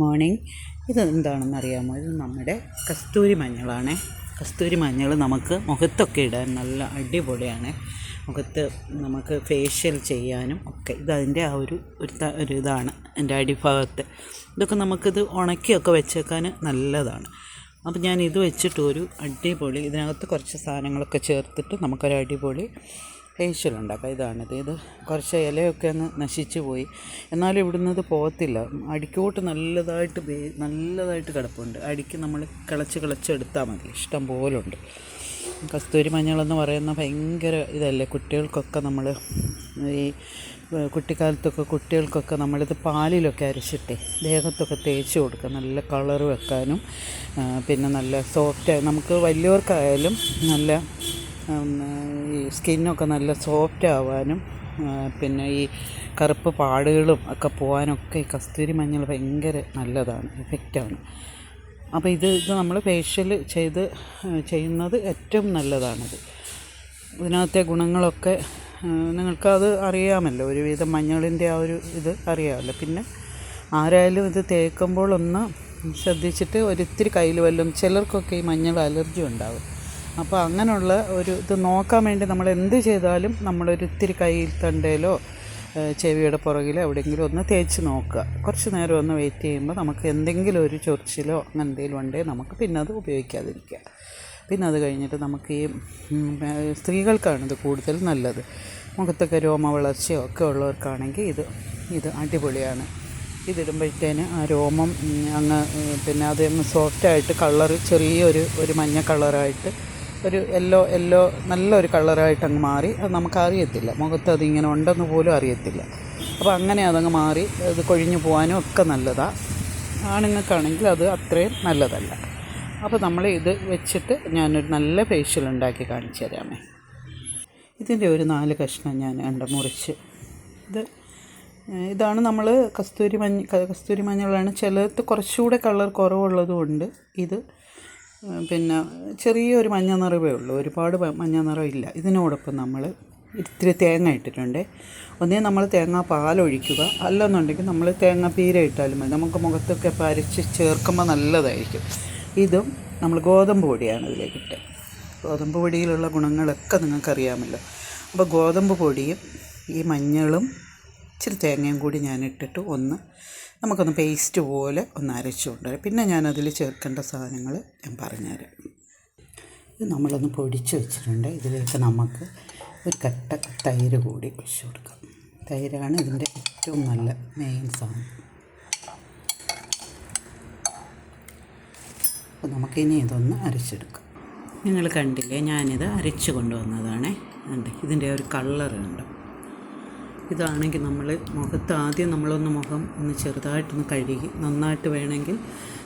Morning. ഇത് എന്താണെന്ന് അറിയാമോ ഇത് നമ്മുടെ കസ്തൂരി മഞ്ഞളാണ്. കസ്തൂരി മഞ്ഞൾ നമുക്ക് മുഖത്തൊക്കെ ഇടാൻ നല്ല അടിപൊളിയാണ്. മുഖത്ത് നമുക്ക് ഫേഷ്യൽ ചെയ്യാനും ഒക്കെ. ഇത് അതിന്റെ ആ ഒരു ഒരു ഇതാണ് എന്റെ അടിഭാഗത്ത്. ഇതൊക്കെ നമുക്കിത് ഉണക്കിയൊക്കെ വെച്ചേക്കാൻ നല്ലതാണ്. അപ്പോൾ ഞാൻ ഇത് വെച്ചിട്ട് ഒരു അടിപൊളി ഇതിനകത്ത് കുറച്ച് സാധനങ്ങളൊക്കെ ചേർത്തിട്ട് നമുക്കൊരു അടിപൊളി ഫേഷ്യൽ അപ്പോൾ ഇതാണിത് ഇത് കുറച്ച് ഇലയൊക്കെ അങ്ങ് നശിച്ചു പോയി. എന്നാലും ഇവിടുന്ന് ഇത് പോകത്തില്ല. അടിക്കോട്ട് നല്ലതായിട്ട് വേ നല്ലതായിട്ട് കിടപ്പുണ്ട്. അടിക്ക് നമ്മൾ കിളച്ച് കിളച്ചെടുത്താൽ മതി. ഇഷ്ടം പോലെ ഉണ്ട് കസ്തൂരി മഞ്ഞളെന്ന് പറയുന്ന ഭയങ്കര ഇതല്ലേ? കുട്ടികൾക്കൊക്കെ നമ്മൾ ഈ കുട്ടിക്കാലത്തൊക്കെ കുട്ടികൾക്കൊക്കെ നമ്മളിത് പാലിലൊക്കെ അരച്ചിട്ട് ദേഹത്തൊക്കെ തേച്ച് കൊടുക്കുക. നല്ല കളർ വെക്കാനും പിന്നെ നല്ല സോഫ്റ്റ് നമുക്ക് വലിയവർക്കായാലും നല്ല സ്കിന്നൊക്കെ നല്ല സോഫ്റ്റ് ആവാനും പിന്നെ ഈ കറുപ്പ് പാടുകളും ഒക്കെ പോകാനൊക്കെ ഈ കസ്തൂരി മഞ്ഞൾ ഭയങ്കര നല്ലതാണ് എഫക്റ്റാണ് അപ്പോൾ ഇത് ഇത് നമ്മൾ ഫേഷ്യൽ ചെയ്ത് ചെയ്യുന്നത് ഏറ്റവും നല്ലതാണിത്. ഇതിനകത്തെ ഗുണങ്ങളൊക്കെ നിങ്ങൾക്കത് അറിയാമല്ലോ ഒരുവിധം മഞ്ഞളിന്റെ ആ ഒരു ഇത് അറിയാമല്ലോ. പിന്നെ ആരായാലും ഇത് തേക്കുമ്പോൾ ഒന്ന് ശ്രദ്ധിച്ചിട്ട് ഒരിത്തിരി കയ്യിൽ വല്ലതും ചിലർക്കൊക്കെ ഈ മഞ്ഞൾ അലർജി ഉണ്ടാവും. അപ്പോൾ അങ്ങനെയുള്ള ഒരു ഇത് നോക്കാൻ വേണ്ടി നമ്മൾ എന്ത് ചെയ്താലും നമ്മളൊരിത്തിരി കയ്യിൽ തണ്ടയിലോ ചെവിയുടെ പുറകിലോ എവിടെയെങ്കിലും ഒന്ന് തേച്ച് നോക്കുക. കുറച്ച് നേരം ഒന്ന് വെയിറ്റ് ചെയ്യുമ്പോൾ നമുക്ക് എന്തെങ്കിലും ഒരു ചൊറിച്ചിലോ അങ്ങനെ എന്തെങ്കിലും ഉണ്ടെങ്കിൽ നമുക്ക് പിന്നെ അത് ഉപയോഗിക്കാതിരിക്കുക. പിന്നെ അത് കഴിഞ്ഞിട്ട് നമുക്ക് ഈ സ്ത്രീകൾക്കാണ് ഇത് കൂടുതൽ നല്ലത്. മുഖത്തൊക്കെ രോമ വളർച്ചയോ ഒക്കെ ഉള്ളവർക്കാണെങ്കിൽ ഇത് ഇത് അടിപൊളിയാണ്. ഇതിടുമ്പോഴത്തേന് ആ രോമം അങ്ങ് പിന്നെ അത് സോഫ്റ്റായിട്ട് കളറ് ചെറിയൊരു ഒരു മഞ്ഞ കളറായിട്ട് ഒരു യെല്ലോ യെല്ലോ നല്ലൊരു കളറായിട്ട് അങ്ങ് മാറി. അത് നമുക്ക് അറിയത്തില്ല മുഖത്ത് അതിങ്ങനെ ഉണ്ടെന്ന് പോലും അറിയത്തില്ല. അപ്പോൾ അങ്ങനെ അതങ്ങ് മാറി. അത് കൊഴിഞ്ഞു പോകാനും ഒക്കെ നല്ലതാണ് ആണുങ്ങൾക്കാണെങ്കിൽ അത് അത്രയും നല്ലതല്ല. അപ്പോൾ നമ്മൾ ഇത് വെച്ചിട്ട് ഞാനൊരു നല്ല ഫേഷ്യൽ ഉണ്ടാക്കി കാണിച്ചു തരാമേ. ഇതിന്റെ ഒരു നാല് കഷ്ണം ഞാൻ കണ്ട മുറിച്ച്. ഇത് ഇതാണ് നമ്മൾ കസ്തൂരി മഞ്ഞ കസ്തൂരി മഞ്ഞളാണ്. ചിലത് കുറച്ചുകൂടെ കളർ കുറവുള്ളതുകൊണ്ട് ഇത് പിന്നെ ചെറിയൊരു മഞ്ഞ നിറവേ ഉള്ളൂ. ഒരുപാട് മഞ്ഞ നിറം ഇല്ല ഇതിനോടൊപ്പം നമ്മൾ ഇത്തിരി തേങ്ങ ഇട്ടിട്ടുണ്ട്. ഒന്നേ നമ്മൾ തേങ്ങാ പാലൊഴിക്കുക അല്ലെന്നുണ്ടെങ്കിൽ നമ്മൾ തേങ്ങ പീര ഇട്ടാലും മതി. നമുക്ക് മുഖത്തൊക്കെ പരച്ച് ചേർക്കുമ്പോൾ നല്ലതായിരിക്കും. ഇതും നമ്മൾ ഗോതമ്പ് പൊടിയാണ് ഇതിലേക്കിട്ട് ഗോതമ്പ് പൊടിയിലുള്ള ഗുണങ്ങളൊക്കെ നിങ്ങൾക്കറിയാമല്ലോ. അപ്പോൾ ഗോതമ്പ് പൊടിയും ഈ മഞ്ഞളും ഇച്ചിരി തേങ്ങയും കൂടി ഞാൻ ഇട്ടിട്ട് ഒന്ന് നമുക്കൊന്ന് പേസ്റ്റ് പോലെ ഒന്ന് അരച്ചു കൊണ്ടുവരാം. പിന്നെ ഞാനതിൽ ചേർക്കേണ്ട സാധനങ്ങൾ ഞാൻ പറഞ്ഞുതരാം. ഇത് നമ്മളൊന്ന് പൊടിച്ച് വെച്ചിട്ടുണ്ട്. ഇതിലേക്ക് നമുക്ക് ഒരു കട്ട തൈര് കൂടി ഒഴിച്ചു കൊടുക്കാം. തൈരാണ് ഇതിന്റെ ഏറ്റവും നല്ല മെയിൻ സാധനം. അപ്പോൾ നമുക്കിനി ഇതൊന്ന് അരച്ചെടുക്കാം. നിങ്ങൾ കണ്ടില്ലേ ഞാനിത് അരച്ച് കൊണ്ടുവന്നതാണേ. ഉണ്ട് ഇതിന്റെ ഒരു കളറുണ്ട് ഇതാണെങ്കിൽ നമ്മൾ മുഖത്ത് ആദ്യം നമ്മളൊന്ന് മുഖം ഒന്ന് ചെറുതായിട്ടൊന്ന് കഴുകി നന്നായിട്ട് വേണമെങ്കിൽ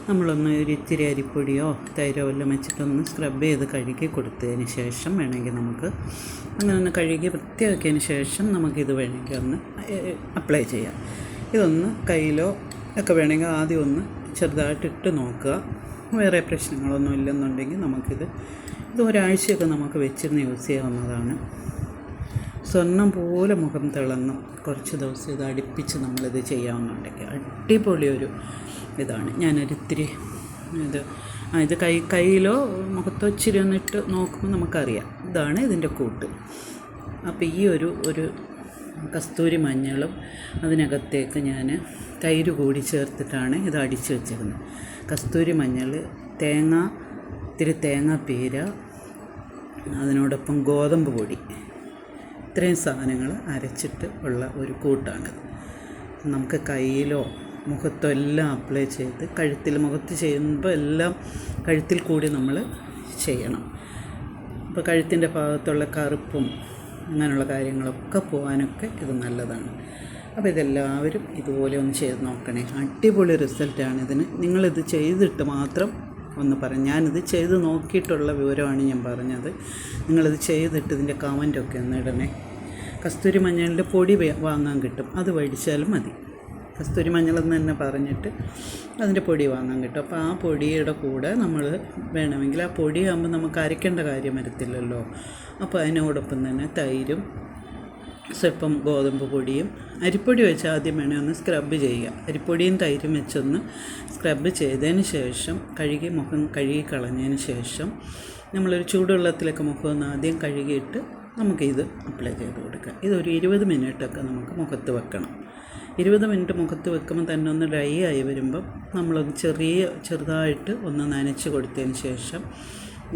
നമ്മളൊന്ന് ഒരു ഇത്തിരി അരിപ്പൊടിയോ തൈരോ വല്ലതും വെച്ചിട്ടൊന്ന് സ്ക്രബ് ചെയ്ത് കഴുകി കൊടുത്തതിന് ശേഷം വേണമെങ്കിൽ നമുക്ക് അങ്ങനെ ഒന്ന് കഴുകി വൃത്തിയാക്കിയതിന് ശേഷം നമുക്കിത് വേണമെങ്കിൽ ഒന്ന് അപ്ലൈ ചെയ്യാം. ഇതൊന്ന് കയ്യിലോ ഒക്കെ വേണമെങ്കിൽ ആദ്യം ഒന്ന് ചെറുതായിട്ട് ഇട്ട് നോക്കുക. വേറെ പ്രശ്നങ്ങളൊന്നും ഇല്ലെന്നുണ്ടെങ്കിൽ നമുക്കിത് ഇത് ഒരാഴ്ചയൊക്കെ നമുക്ക് വെച്ചിരുന്ന് യൂസ് ചെയ്യാവുന്നതാണ്. സ്വർണം പോലെ മുഖം തിളങ്ങും. കുറച്ച് ദിവസം ഇത് അടുപ്പിച്ച് നമ്മളിത് ചെയ്യാവുന്നുണ്ടെങ്കിൽ അടിപൊളി ഒരു ഇതാണ്. ഞാനൊരിത്തിരി ഇത് ഇത് കൈ കയ്യിലോ മുഖത്തോ ഇച്ചിരി ഒന്നിട്ട് നോക്കുമ്പോൾ നമുക്കറിയാം. ഇതാണ് ഇതിന്റെ കൂട്ട്. അപ്പോൾ ഈ ഒരു ഒരു കസ്തൂരി മഞ്ഞളും അതിനകത്തേക്ക് ഞാൻ തൈര് കൂടി ചേർത്തിട്ടാണ് ഇത് അടിച്ച് വെച്ചിരുന്നത്. കസ്തൂരി മഞ്ഞൾ തേങ്ങ ഇത്തിരി തേങ്ങ തേങ്ങാപ്പീര അതിനോടൊപ്പം ഗോതമ്പ് പൊടി. ഇത്രയും സാധനങ്ങൾ അരച്ചിട്ട് ഉള്ള ഒരു കൂട്ടാണിത് നമുക്ക് കയ്യിലോ മുഖത്തോ എല്ലാം അപ്ലൈ ചെയ്ത് കഴുത്തിൽ മുഖത്ത് ചെയ്യുമ്പോൾ എല്ലാം കഴുത്തിൽ കൂടി നമ്മൾ ചെയ്യണം. അപ്പോൾ കഴുത്തിന്റെ ഭാഗത്തുള്ള കറുപ്പും അങ്ങനെയുള്ള കാര്യങ്ങളൊക്കെ പോകാനൊക്കെ ഇത് നല്ലതാണ്. അപ്പോൾ ഇതെല്ലാവരും ഇതുപോലെ ഒന്ന് ചെയ്ത് നോക്കണേ. അടിപൊളി റിസൾട്ടാണ് ഇതിന്. നിങ്ങളിത് ചെയ്തിട്ട് മാത്രം ഒന്ന് പറഞ്ഞു. ഞാനിത് ചെയ്ത് നോക്കിയിട്ടുള്ള വിവരമാണ് ഞാൻ പറഞ്ഞത്. നിങ്ങളിത് ചെയ്തിട്ട് ഇതിന്റെ കമന്റൊക്കെ ഒന്ന് ഇടണേ. കസ്തൂരി മഞ്ഞളിന്റെ പൊടി വാങ്ങാൻ കിട്ടും. അത് മേടിച്ചാലും മതി. കസ്തൂരി മഞ്ഞളെന്ന് തന്നെ പറഞ്ഞിട്ട് അതിന്റെ പൊടി വാങ്ങാൻ കിട്ടും. അപ്പോൾ ആ പൊടിയുടെ കൂടെ നമ്മൾ വേണമെങ്കിൽ ആ പൊടിയാകുമ്പോൾ നമുക്ക് അരയ്ക്കേണ്ട കാര്യം വരത്തില്ലല്ലോ. അപ്പോൾ അതിനോടൊപ്പം തന്നെ തൈരും സ്വല്പം ഗോതമ്പ് പൊടിയും അരിപ്പൊടി വെച്ച് ആദ്യം വേണേൽ ഒന്ന് സ്ക്രബ് ചെയ്യുക. അരിപ്പൊടിയും തൈരും വെച്ചൊന്ന് സ്ക്രബ് ചെയ്തതിന് ശേഷം കഴുകി മുഖം കഴുകി കളഞ്ഞതിന് ശേഷം നമ്മളൊരു ചൂടുവെള്ളത്തിലൊക്കെ മുഖം ഒന്ന് ആദ്യം കഴുകിയിട്ട് നമുക്കിത് അപ്ലൈ ചെയ്ത് കൊടുക്കാം. ഇതൊരു ഇരുപത് മിനിറ്റൊക്കെ നമുക്ക് മുഖത്ത് വെക്കണം. ഇരുപത് മിനിറ്റ് മുഖത്ത് വെക്കുമ്പോൾ തന്നെ ഒന്ന് ഡ്രൈ ആയി വരുമ്പം നമ്മളൊന്ന് ചെറിയ ചെറുതായിട്ട് ഒന്ന് നനച്ച് കൊടുത്തതിന് ശേഷം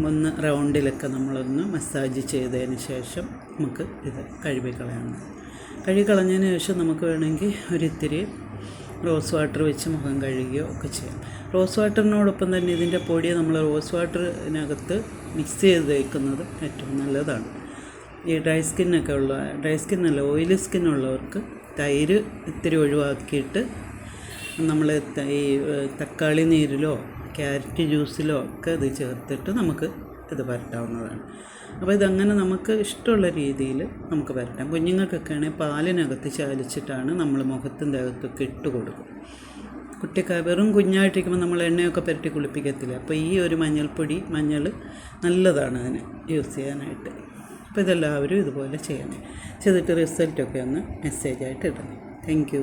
ഒന്ന് റൗണ്ടിലൊക്കെ നമ്മളൊന്ന് മസാജ് ചെയ്തതിന് ശേഷം നമുക്ക് ഇത് കഴുകിക്കളയണം. കഴുകിക്കളഞ്ഞതിന് കഴുകി കളഞ്ഞതിന് ശേഷം നമുക്ക് വേണമെങ്കിൽ ഒരിത്തിരി റോസ് വാട്ടർ വെച്ച് മുഖം കഴുകുകയോ ഒക്കെ ചെയ്യാം. റോസ് വാട്ടറിനോടൊപ്പം തന്നെ ഇതിന്റെ പൊടി നമ്മൾ റോസ് വാട്ടറിനകത്ത് മിക്സ് ചെയ്ത് തേക്കുന്നത് ഏറ്റവും നല്ലതാണ്. ഈ ഡ്രൈ സ്കിന്നൊക്കെ ഉള്ള ഡ്രൈ സ്കിന്നല്ല ഓയിലി സ്കിന്നുള്ളവർക്ക് തൈര് ഇത്തിരി ഒഴിവാക്കിയിട്ട് നമ്മൾ ഈ തക്കാളി നീരിലോ ക്യാരറ്റ് ജ്യൂസിലോ ഒക്കെ ഇത് ചേർത്തിട്ട് നമുക്ക് ഇത് പരട്ടാവുന്നതാണ് അപ്പോൾ ഇതങ്ങനെ നമുക്ക് ഇഷ്ടമുള്ള രീതിയിൽ നമുക്ക് പരട്ടാം കുഞ്ഞുങ്ങൾക്കൊക്കെ ആണെങ്കിൽ പാലിനകത്ത് ചാലിച്ചിട്ടാണ് നമ്മൾ മുഖത്തും ദേഹത്തൊക്കെ ഇട്ട് കൊടുക്കും. കുട്ടിക്ക വെറും കുഞ്ഞായിട്ടിരിക്കുമ്പോൾ നമ്മൾ എണ്ണയൊക്കെ പുരട്ടി കുളിപ്പിക്കത്തില്ല. അപ്പോൾ ഈ ഒരു മഞ്ഞൾപ്പൊടി മഞ്ഞൾ നല്ലതാണ് അതിന് യൂസ് ചെയ്യാനായിട്ട്. അപ്പോൾ ഇതെല്ലാവരും ഇതുപോലെ ചെയ്യണം. ചെയ്തിട്ട് റിസൾട്ടൊക്കെ ഒന്ന് മെസ്സേജായിട്ട് ഇടണം. താങ്ക്